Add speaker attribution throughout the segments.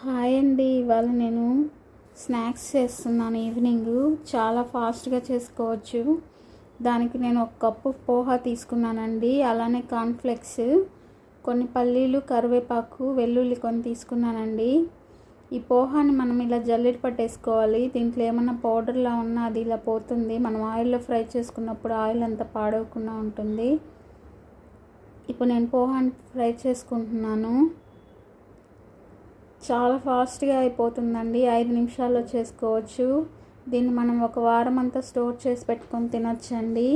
Speaker 1: Hi అండి ఇవాళ నేను స్నాక్స్ చేస్తున్నాను ఈవినింగ్. చాలా ఫాస్ట్గా చేసుకోవచ్చు. దానికి నేను ఒక కప్పు పోహా తీసుకున్నానండి. అలానే కార్న్ఫ్లెక్స్ కొన్ని పల్లీలు కరివేపాకు వెల్లుల్లి కొన్ని తీసుకున్నానండి. ఈ పోహాని మనం ఇలా జల్లెడ పట్టేసుకోవాలి. దీంట్లో ఏమన్నా పౌడర్లా ఉన్నా అది ఇలా పోతుంది. మనం ఆయిల్లో ఫ్రై చేసుకున్నప్పుడు ఆయిల్ అంతా పాడవకుండా ఉంటుంది. ఇప్పుడు నేను పోహాని ఫ్రై చేసుకుంటున్నాను. చాలా ఫాస్ట్గా అయిపోతుందండి. ఐదు నిమిషాల్లో చేసుకోవచ్చు. దీన్ని మనం ఒక వారం అంతా స్టోర్ చేసి పెట్టుకొని తినొచ్చండి.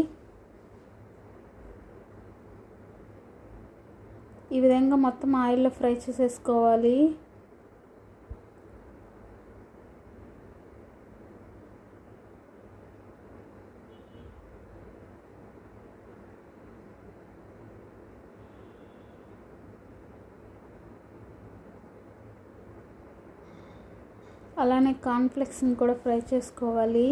Speaker 1: ఈ విధంగా మొత్తం ఆయిల్లో ఫ్రై చేసేసుకోవాలి. అలానే కాన్ఫ్లెక్స్ని కూడా ఫ్రై చేసుకోవాలి.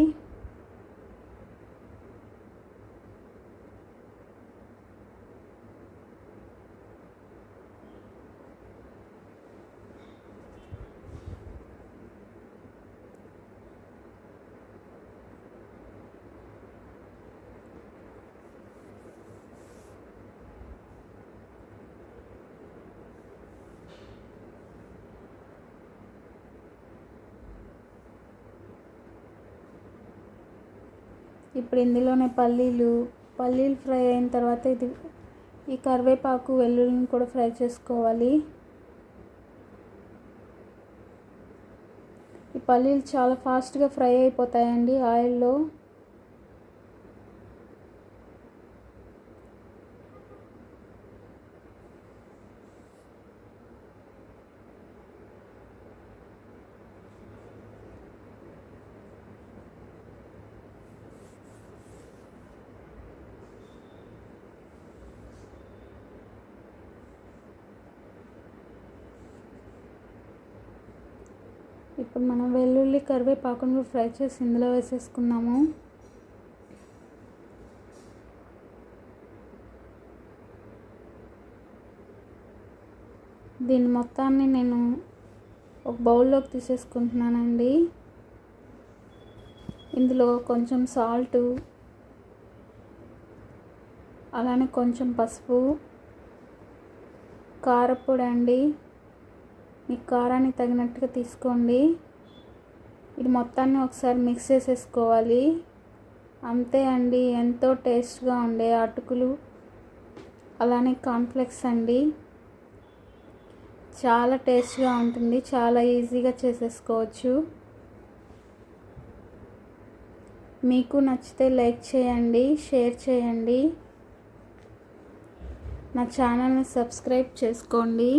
Speaker 1: ఇప్పుడు ఇందులోనే పల్లీలు పల్లీలు ఫ్రై అయిన తర్వాత ఇది ఈ కరివేపాకు వెల్లుల్లిని కూడా ఫ్రై చేసుకోవాలి. ఈ పల్లీలు చాలా ఫాస్ట్గా ఫ్రై అయిపోతాయండి ఆయిల్లో. ఇప్పుడు మనం వెల్లుల్లి కరివేపాకును ఫ్రై చేసి ఇందులో వేసేసుకున్నాము దీని మొత్తాన్ని నేను ఒక బౌల్లోకి తీసేసుకుంటున్నానండి. ఇందులో కొంచెం సాల్ట్ అలానే కొంచెం పసుపు కారపొడి అండి. మీ కారానికి తగినట్టుగా తీసుకోండి. ఇది మొత్తాన్ని ఒకసారి మిక్స్ చేసేసుకోవాలి. అంతే అండి ఎంతో టేస్ట్గా ఉండే అటుకులు అలానే కాన్ఫ్లెక్స్ అండి. చాలా టేస్ట్గా ఉంటుంది చాలా ఈజీగా చేసేసుకోవచ్చు. మీకు నచ్చితే లైక్ చేయండి షేర్ చేయండి. నా ఛానల్ని సబ్స్క్రైబ్ చేసుకోండి.